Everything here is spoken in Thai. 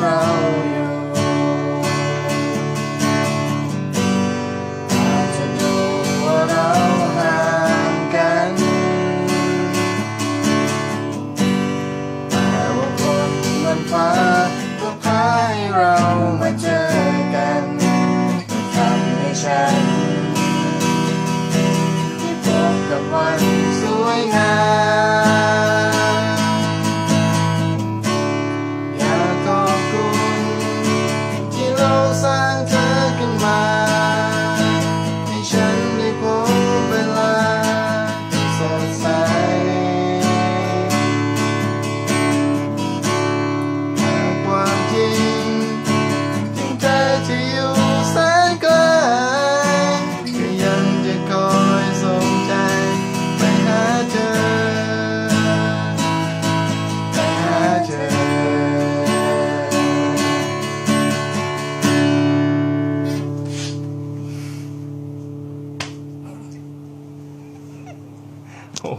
เราอยู่อาจจะดูว่าเราห่างกัน แต่ว่าคนบนฟ้าก็พาให้เรามาเจอ to you.